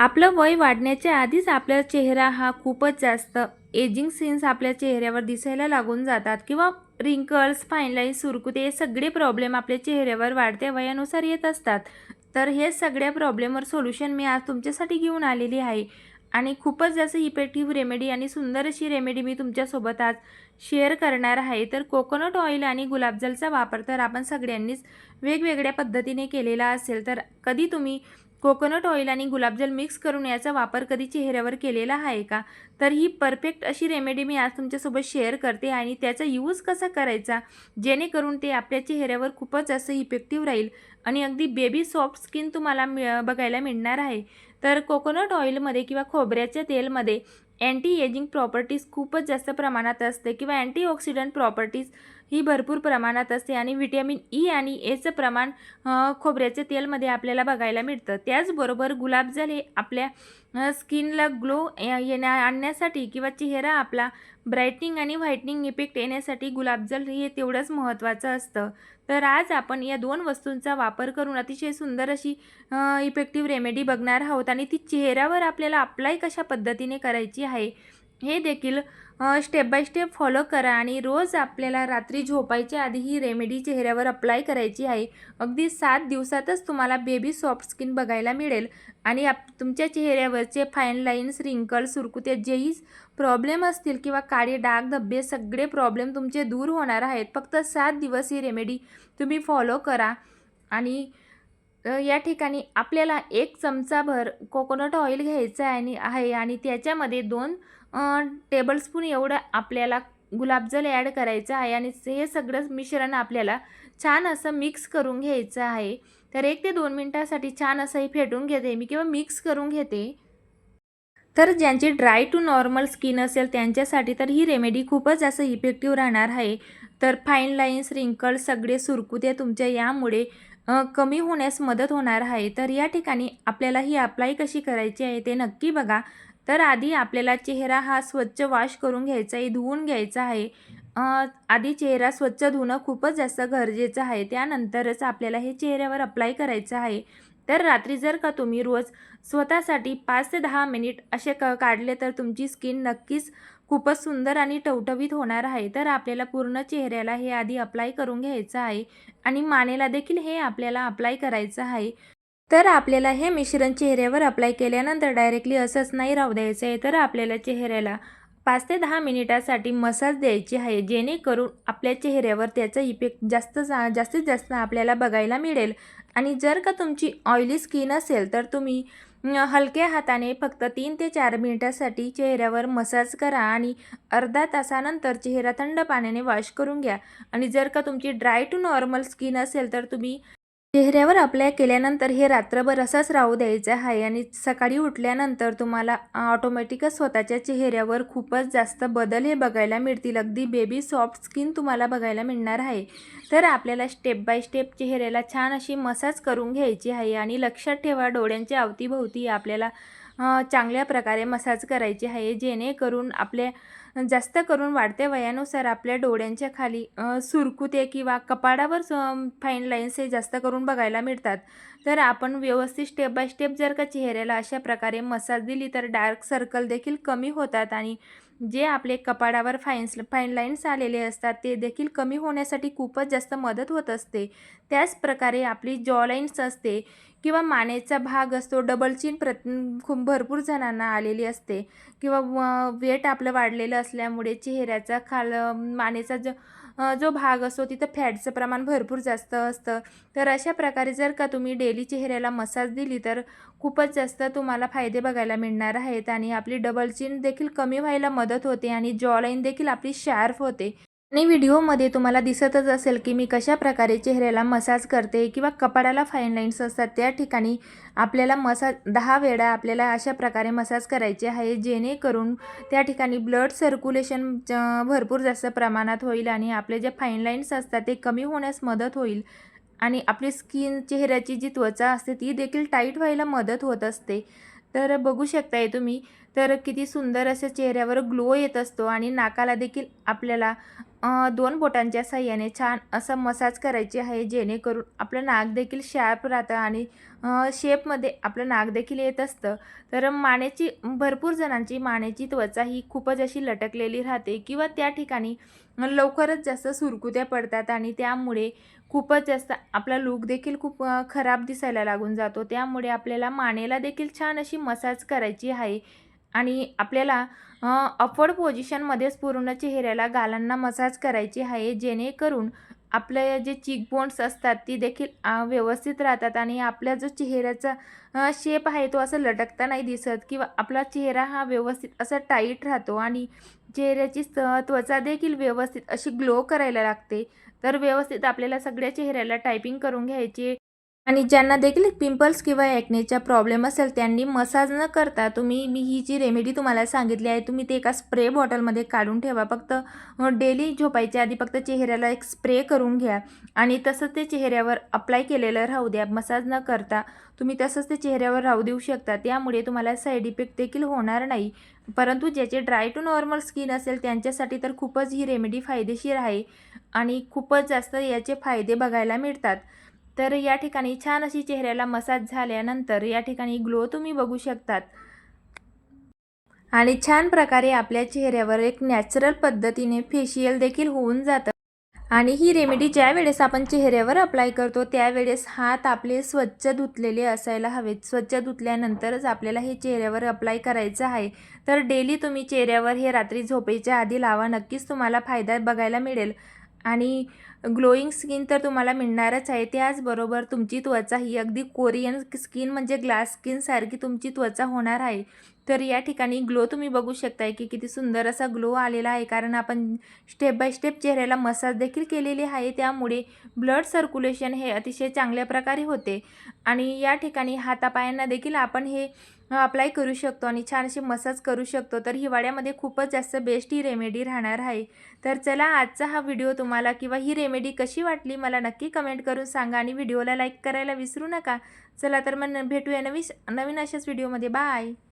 आपलं वय वाढण्याच्या आधीच आपला चेहरा हा खूपच जास्त एजिंग सीन्स आपल्या चेहऱ्यावर दिसायला लागून जातात किंवा रिंकल्स फाईनलाईन सुरकुते हे सगळे प्रॉब्लेम आपल्या चेहऱ्यावर वाढत्या वयानुसार येत असतात. तर हे सगळ्या प्रॉब्लेमवर सोल्युशन मी आज तुमच्यासाठी घेऊन आलेली आहे. आणि खूपच जास्त इफेक्टिव्ह रेमेडी आणि सुंदर अशी रेमेडी मी तुमच्यासोबत आज शेअर करणार आहे. तर कोकोनट ऑइल आणि गुलाबजलचा वापर तर आपण सगळ्यांनीच वेगवेगळ्या पद्धतीने केलेला असेल तर कधी तुम्ही कोकोनट ऑइल आणि गुलाबजल मिक्स करून याचा वापर कधी चेहऱ्यावर केलेला आहे का? तर ही परफेक्ट अशी रेमेडी मी आज तुमच्यासोबत शेअर करते आणि त्याचा यूज कसा करायचा? जेणेकरून ते आपल्या चेहऱ्यावर खूपच जास्त इफेक्टिव्ह राहील आणि अगदी बेबी सॉफ्ट स्किन तुम्हाला मिळ बघायला मिळणार आहे. तर कोकोनट ऑइलमध्ये किंवा खोबऱ्याच्या तेलमध्ये अँटी एजिंग प्रॉपर्टीज खूपच जास्त प्रमाणात असते किंवा अँटीऑक्सिडंट प्रॉपर्टीज ही भरपूर प्रमाणात असते आणि व्हिटॅमिन ई e आणि एचं प्रमाण खोबऱ्याच्या तेलमध्ये आपल्याला बघायला मिळतं. त्याचबरोबर गुलाबजल हे आपल्या स्किनला ग्लो येण्या आणण्यासाठी किंवा चेहरा आपला ब्राईटनिंग आणि व्हाईटनिंग इफेक्ट येण्यासाठी गुलाबजल हे तेवढंच महत्त्वाचं असतं. तर आज आपण या दोन वस्तूंचा वापर करून अतिशय सुंदर अशी इफेक्टिव्ह रेमेडी बघणार आहोत आणि ती चेहऱ्यावर आपल्याला अप्लाय कशा पद्धतीने करायची आहे हे देखील स्टेप बाय स्टेप फॉलो करा आणि रोज आपल्याला रात्री झोपायच्या आधी ही रेमेडी चेहऱ्यावर अप्लाय करायची आहे. अगदी सात दिवसातच तुम्हाला बेबी सॉफ्ट स्किन बघायला मिळेल. आणि आप तुमच्या चेहऱ्यावरचे फाईन लाईन्स रिंकल सुरकुते जेही प्रॉब्लेम असतील किंवा काळे डाग धब्बे सगळे प्रॉब्लेम तुमचे दूर होणार आहेत. फक्त सात दिवस ही रेमेडी तुम्ही फॉलो करा. आणि या ठिकाणी आपल्याला एक चमचाभर कोकोनट ऑइल घ्यायचं आहे आणि आहे आणि त्याच्यामध्ये दोन टेबलस्पून एवढं आपल्याला गुलाबजल ॲड करायचं आहे आणि हे सगळं मिश्रण आपल्याला छान असं मिक्स करून घ्यायचं आहे. तर एक ते दोन मिनटासाठी छान असं हे फेटून घेते मी किंवा मिक्स करून घेते. तर ज्यांची ड्राय टू नॉर्मल स्किन असेल त्यांच्यासाठी तर ही रेमेडी खूपच असं इफेक्टिव्ह राहणार आहे. तर फाईन लाईन्स रिंकल सगळे सुरकुते तुमच्या यामुळे कमी होण्यास मदत होणार आहे. तर या ठिकाणी आपल्याला ही अप्लाय कशी करायची आहे ते नक्की बघा. तर आधी आपल्याला चेहरा हा स्वच्छ वॉश करून घ्यायचा आहे धुवून घ्यायचा आहे. आधी चेहरा स्वच्छ धुणं खूपच जास्त गरजेचं आहे. त्यानंतरच आपल्याला हे चेहऱ्यावर अप्लाय करायचं आहे. तर रात्री जर का तुम्ही रोज स्वतःसाठी पाच ते दहा मिनिट असे क काढले तर तुमची स्किन नक्कीच खूपच सुंदर आणि टवटवीत होणार आहे. तर आपल्याला पूर्ण चेहऱ्याला हे आधी अप्लाय करून घ्यायचं आहे आणि मानेला देखील हे आपल्याला अप्लाय करायचं आहे. तर आपल्याला हे मिश्रण चेहऱ्यावर अप्लाय केल्यानंतर डायरेक्टली असंच नाही राहू द्यायचं आहे. तर आपल्याला चेहऱ्याला पाच ते दहा मिनिटासाठी मसाज द्यायची आहे. जेणेकरून आपल्या चेहऱ्यावर त्याचा इफेक्ट जास्त जा जास्तीत जास्त आपल्याला बघायला मिळेल. आणि जर का तुमची ऑइली स्किन असेल तर तुम्ही हलक्या हाताने फक्त तीन ते चार मिनिटासाठी चेहऱ्यावर मसाज करा आणि अर्धा तासानंतर चेहरा थंड पाण्याने वॉश करून घ्या. आणि जर का तुमची ड्राय टू नॉर्मल स्किन असेल तर तुम्ही चेहऱ्यावर अप्लाय केल्यानंतर हे रात्रभर असंच राहू द्यायचं आहे आणि सकाळी उठल्यानंतर तुम्हाला ऑटोमॅटिकच स्वतःच्या चेहऱ्यावर खूपच जास्त बदल हे बघायला मिळतील. अगदी बेबी सॉफ्ट स्किन तुम्हाला बघायला मिळणार आहे. तर आपल्याला स्टेप बाय स्टेप चेहऱ्याला छान अशी मसाज करून घ्यायची आहे आणि लक्षात ठेवा डोळ्यांच्या अवतीभोवती आपल्याला चांगल्या प्रकारे मसाज करायची आहे जेणेकरून आपल्या जास्त करून वाढत्या वयानुसार आपल्या डोळ्यांच्या खाली सुरकुते किंवा कपाडावर फाईन लाईन्स हे जास्त करून बघायला मिळतात. तर आपण व्यवस्थित स्टेप बाय स्टेप जर का चेहऱ्याला अशा प्रकारे मसाज दिली तर डार्क सर्कल देखील कमी होतात आणि जे आपले कपाडावर फाईन्स फाईन लाईन्स आलेले असतात ते देखील कमी होण्यासाठी खूपच जास्त मदत होत असते. त्याच प्रकारे आपली जॉ लाईन्स असते किंवा मानेचा भाग असतो डबल चिन प्रत खूप भरपूर जणांना आलेली असते किंवा वेट आपलं वाढलेलं असल्यामुळे चेहऱ्याचा खाल मानेचा जो जो भाग असतो तिथं फॅटचं प्रमाण भरपूर जास्त असतं. तर अशा प्रकारे जर का तुम्ही डेली चेहऱ्याला मसाज दिली तर खूपच जास्त तुम्हाला फायदे बघायला मिळणार आहेत आणि आपली डबल चिन देखील कमी व्हायला मदत होते आणि जॉलाईन देखील आपली शार्प होते. आणि व्हिडिओमध्ये तुम्हाला दिसतच असेल की मी कशा प्रकारे चेहऱ्याला मसाज करते किंवा कपाडाला फाईन लाईन्स असतात त्या ठिकाणी आपल्याला मसाज दहा वेळा आपल्याला अशा प्रकारे मसाज करायचे आहे जेणेकरून त्या ठिकाणी ब्लड सर्क्युलेशन भरपूर जास्त प्रमाणात होईल आणि आपले जे फाईन लाईन्स असतात ते कमी होण्यास मदत होईल. आणि आपली स्किन चेहऱ्याची जी त्वचा असते ती देखील टाईट व्हायला मदत होत असते. तर बघू शकताय तुम्ही तर किती सुंदर असं चेहऱ्यावर ग्लो येत असतो आणि नाकाला देखील आपल्याला दोन बोटांच्या साह्याने छान असं मसाज करायची आहे जेणेकरून आपलं नाक देखील शार्प राहतं आणि शेपमध्ये आपलं नाक देखील येत असतं. तर मानेची भरपूर जणांची मानेची त्वचा ही खूपच अशी लटकलेली राहते किंवा त्या ठिकाणी लवकरच जास्त सुरकुत्या पडतात आणि त्यामुळे खूपच जास्त आपला लूक देखील खूप खराब दिसायला लागून जातो. त्यामुळे आपल्याला मानेला देखील छान अशी मसाज करायची आहे. आणि आपल्याला अपवर्ड पोझिशनमध्येच पूर्ण चेहऱ्याला गालांना मसाज करायची आहे जेणेकरून आपल्या जे चिकबोन्स असतात ती देखील व्यवस्थित राहतात आणि आपल्या जो चेहऱ्याचा शेप आहे तो असं लटकता नाही दिसत किंवा आपला चेहरा हा व्यवस्थित असा टाईट राहतो आणि चेहऱ्याची स- त्वचा देखील व्यवस्थित अशी ग्लो करायला लागते. तर व्यवस्थित आपल्याला सगळ्या चेहऱ्याला टायपिंग करून घ्यायची आणि ज्यांना देखील पिंपल्स किंवा ॲक्नेचा प्रॉब्लेम असेल त्यांनी मसाज न करता तुम्ही मी ही जी रेमेडी तुम्हाला सांगितली आहे तुम्ही ते एका स्प्रे बॉटलमध्ये काढून ठेवा. फक्त डेली झोपायच्या आधी फक्त चेहऱ्याला एक स्प्रे करून घ्या आणि तसंच ते चेहऱ्यावर अप्लाय केलेलं राहू द्या. मसाज न करता तुम्ही तसंच ते चेहऱ्यावर राहू देऊ शकता. त्यामुळे तुम्हाला साईड इफेक्ट देखील होणार नाही. परंतु ज्याचे ड्राय टू नॉर्मल स्किन असेल त्यांच्यासाठी तर खूपच ही रेमेडी फायदेशीर आहे आणि खूपच जास्त याचे फायदे बघायला मिळतात. तर या ठिकाणी छान अशी चेहऱ्याला मसाज झाल्यानंतर या ठिकाणी ग्लो तुम्ही बघू शकतात. आणि छान प्रकारे आपल्या चेहऱ्यावर एक नॅचरल पद्धतीने फेशियल देखील होऊन जातं. आणि ही रेमेडी ज्या वेळेस आपण चेहऱ्यावर अप्लाय करतो त्यावेळेस हात आपले स्वच्छ धुतलेले असायला हवेत. स्वच्छ धुतल्यानंतरच आपल्याला हे चेहऱ्यावर अप्लाय करायचं आहे. तर डेली तुम्ही चेहऱ्यावर हे रात्री झोपेच्या आधी लावा. नक्कीच तुम्हाला फायदा बघायला मिळेल. आणि ग्लोईंग स्किन तर तुम्हाला मिळणारच आहे. त्याचबरोबर तुमची त्वचा ही अगदी कोरियन स्किन म्हणजे ग्लास स्किनसारखी तुमची त्वचा होणार आहे. तर या ठिकाणी ग्लो तुम्ही बघू शकताय की किती सुंदर असा ग्लो आलेला आहे. कारण आपण स्टेप बाय स्टेप चेहऱ्याला मसाज देखील केलेली आहे. त्यामुळे ब्लड सर्क्युलेशन हे अतिशय चांगल्या प्रकारे होते. आणि या ठिकाणी हातापायांना देखील आपण हे अप्लाय करू शकतो आणि छानशी मसाज करू शकतो. तर हिवाळ्यामध्ये खूपच जास्त बेस्ट ही रेमेडी राहणार आहे. तर चला आजचा हा व्हिडिओ तुम्हाला किंवा ही रेमेडी कशी वाटली मला नक्की कमेंट करून सांगा आणि व्हिडिओला लाईक करायला विसरू नका. चला तर मग भेटूया नवी नवीन अशाच व्हिडिओमध्ये बाय